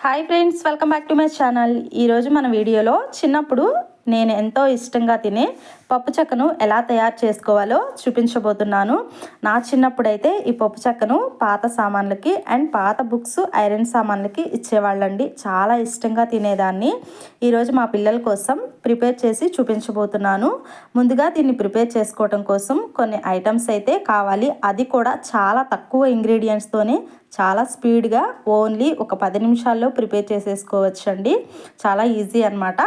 Hi friends welcome back to my channel ఈరోజు మన వీడియోలో చిన్నప్పుడు నేను ఎంతో ఇష్టంగా తినే పప్పు చెక్కను ఎలా తయారు చేసుకోవాలో చూపించబోతున్నాను. నా చిన్నప్పుడైతే ఈ పప్పు చెక్కను పాత సామాన్లకి అండ్ పాత బుక్స్ ఐరన్ సామాన్లకి ఇచ్చేవాళ్ళండి. చాలా ఇష్టంగా తినేదాన్ని. ఈరోజు మా పిల్లల కోసం ప్రిపేర్ చేసి చూపించబోతున్నాను. ముందుగా దీన్ని ప్రిపేర్ చేసుకోవడం కోసం కొన్ని ఐటమ్స్ అయితే కావాలి. అది కూడా చాలా తక్కువ ఇంగ్రీడియంట్స్తోనే చాలా స్పీడ్గా ఓన్లీ ఒక పది నిమిషాల్లో ప్రిపేర్ చేసేసుకోవచ్చండి. చాలా ఈజీ అనమాట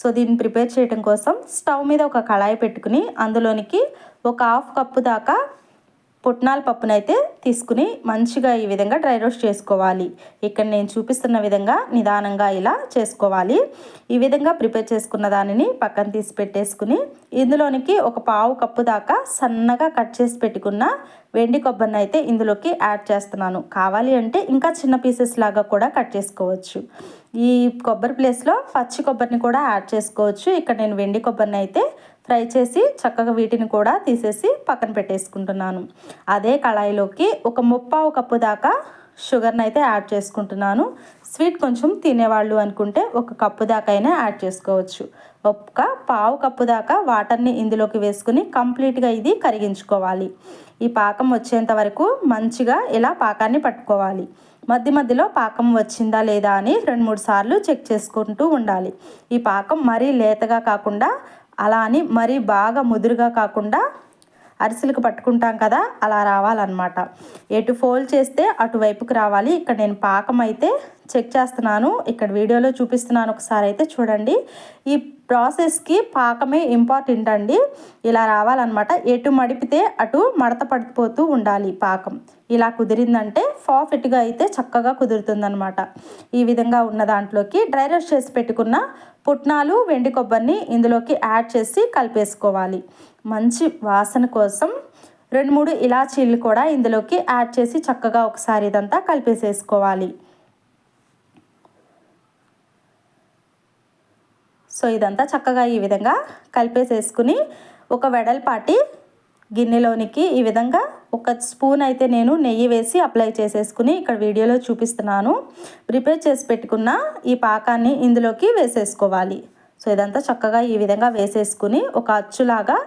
సో దీన్ని ప్రిపేర్ చేయడం కోసం స్టవ్ మీద ఒక కళాయి పెట్టుకుని అందులోనికి ఒక హాఫ్ కప్పు దాకా పుట్నాల పప్పునైతే తీసుకుని మంచిగా ఈ విధంగా డ్రై రోస్ట్ చేసుకోవాలి. ఇక్కడ నేను చూపిస్తున్న విధంగా నిదానంగా ఇలా చేసుకోవాలి. ఈ విధంగా ప్రిపేర్ చేసుకున్న దానిని పక్కన తీసి పెట్టేసుకుని ఇందులోనికి ఒక పావు కప్పు దాకా సన్నగా కట్ చేసి పెట్టుకున్న వెండి కొబ్బరిని అయితే ఇందులోకి యాడ్ చేస్తున్నాను. కావాలి అంటే ఇంకా చిన్న పీసెస్ లాగా కూడా కట్ చేసుకోవచ్చు. ఈ కొబ్బరి ప్లేస్లో పచ్చి కొబ్బరిని కూడా యాడ్ చేసుకోవచ్చు. ఇక్కడ నేను వెండి కొబ్బరిని అయితే ఫ్రై చేసి చక్కగా వీటిని కూడా తీసేసి పక్కన పెట్టేసుకుంటున్నాను. అదే కళాయిలోకి ఒక ముప్పావు కప్పు దాకా షుగర్ని అయితే యాడ్ చేసుకుంటున్నాను. స్వీట్ కొంచెం తినేవాళ్ళు అనుకుంటే ఒక కప్పు దాకా అయినా యాడ్ చేసుకోవచ్చు. ఒక్క పావు కప్పు దాకా వాటర్ని ఇందులోకి వేసుకుని కంప్లీట్గా ఇది కరిగించుకోవాలి. ఈ పాకం వచ్చేంత వరకు మంచిగా ఇలా పాకాన్ని పట్టుకోవాలి. మధ్య మధ్యలో పాకం వచ్చిందా లేదా అని రెండు మూడు సార్లు చెక్ చేసుకుంటూ ఉండాలి. ఈ పాకం మరీ లేతగా కాకుండా అలా అని మరీ బాగా ముదురుగా కాకుండా అరిసెలకు పట్టుకుంటాం కదా అలా రావాలన్నమాట. ఎటు ఫోల్డ్ చేస్తే అటువైపుకి రావాలి. ఇక్కడ నేను పాకం అయితే చెక్ చేస్తున్నాను. ఇక్కడ వీడియోలో చూపిస్తున్నాను ఒకసారి అయితే చూడండి. ఈ ప్రాసెస్కి పాకమే ఇంపార్టెంట్ అండి. ఇలా రావాలన్నమాట. ఎటు మడిపితే అటు మడత పడిపోతూ ఉండాలి పాకం. ఇలా కుదిరిందంటే పర్ఫెక్ట్గా అయితే చక్కగా కుదురుతుందనమాట ఈ విధంగా ఉన్న దాంట్లోకి డ్రై రోస్ట్ చేసి పెట్టుకున్న పుట్నాలు వెండి కొబ్బరిని ఇందులోకి యాడ్ చేసి కలిపేసుకోవాలి. మంచి వాసన కోసం రెండు మూడు ఇలాచీలు కూడా ఇందులోకి యాడ్ చేసి చక్కగా ఒకసారి ఇదంతా కలిపేసేసుకోవాలి. సో ఇదంతా చక్కగా ఈ విధంగా కలిపేసేసుకుని ఒక వెడల్పాటి గిన్నెలోనికి ఈ విధంగా ఒక స్పూన్ అయితే నేను నెయ్యి వేసి అప్లై చేసేసుకుని ఇక్కడ వీడియోలో చూపిస్తున్నాను. ప్రిపేర్ చేసి పెట్టుకున్న ఈ పాకాన్ని ఇందులోకి వేసేసుకోవాలి. సో ఇదంతా చక్కగా ఈ విధంగా వేసేసుకుని ఒక అచ్చులాగా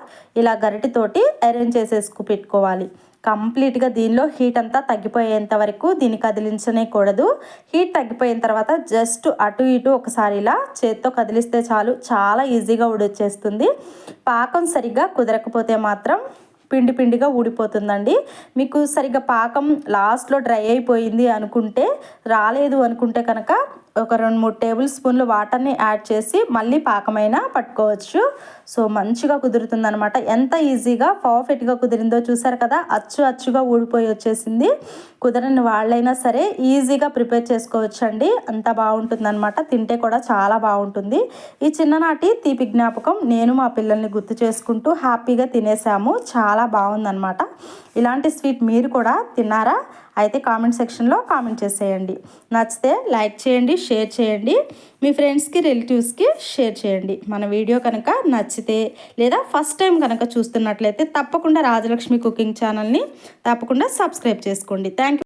ఇలా గరిటితోటి అరేంజ్ చేసేసుకు పెట్టుకోవాలి. కంప్లీట్గా దీనిలో హీట్ అంతా తగ్గిపోయేంత వరకు దీన్ని కదిలించనే కూడదు హీట్ తగ్గిపోయిన తర్వాత జస్ట్ అటు ఇటు ఒకసారి ఇలా చేత్తో కదిలిస్తే చాలు. చాలా ఈజీగా ఉడొచ్చేస్తుంది పాకం సరిగ్గా కుదరకపోతే మాత్రం పిండి పిండిగా ఊడిపోతుందండి. మీకు సరిగ్గా పాకం లాస్ట్లో డ్రై అయిపోయింది అనుకుంటే రాలేదు అనుకుంటే కనుక ఒక రెండు మూడు టేబుల్ స్పూన్లు వాటర్ని యాడ్ చేసి మళ్ళీ పాకమైన పట్టుకోవచ్చు. సో మంచిగా కుదురుతుందనమాట ఎంత ఈజీగా పర్ఫెక్ట్గా కుదిరిందో చూసారు కదా అచ్చు అచ్చుగా ఊడిపోయి వచ్చేసింది. కుదరని వాళ్ళైనా సరే ఈజీగా ప్రిపేర్ చేసుకోవచ్చు అండి అంత బాగుంటుందన్నమాట. తింటే కూడా చాలా బాగుంటుంది. ఈ చిన్ననాటి తీపి జ్ఞాపకం నేను మా పిల్లల్ని గుర్తు చేసుకుంటూ హ్యాపీగా తినేసాము. చాలా బాగుందన్నమాట. ఇలాంటి స్వీట్ మీరు కూడా తిన్నారా? అయితే కామెంట్ సెక్షన్లో కామెంట్ చేసేయండి. నచ్చితే లైక్ చేయండి షేర్ చేయండి. మీ ఫ్రెండ్స్కి రిలేటివ్స్కి షేర్ చేయండి. మన వీడియో కనుక నచ్చితే లేదా ఫస్ట్ టైం కనుక చూస్తున్నట్లయితే తప్పకుండా రాజలక్ష్మి కుకింగ్ ఛానల్ని తప్పకుండా సబ్స్క్రైబ్ చేసుకోండి. థ్యాంక్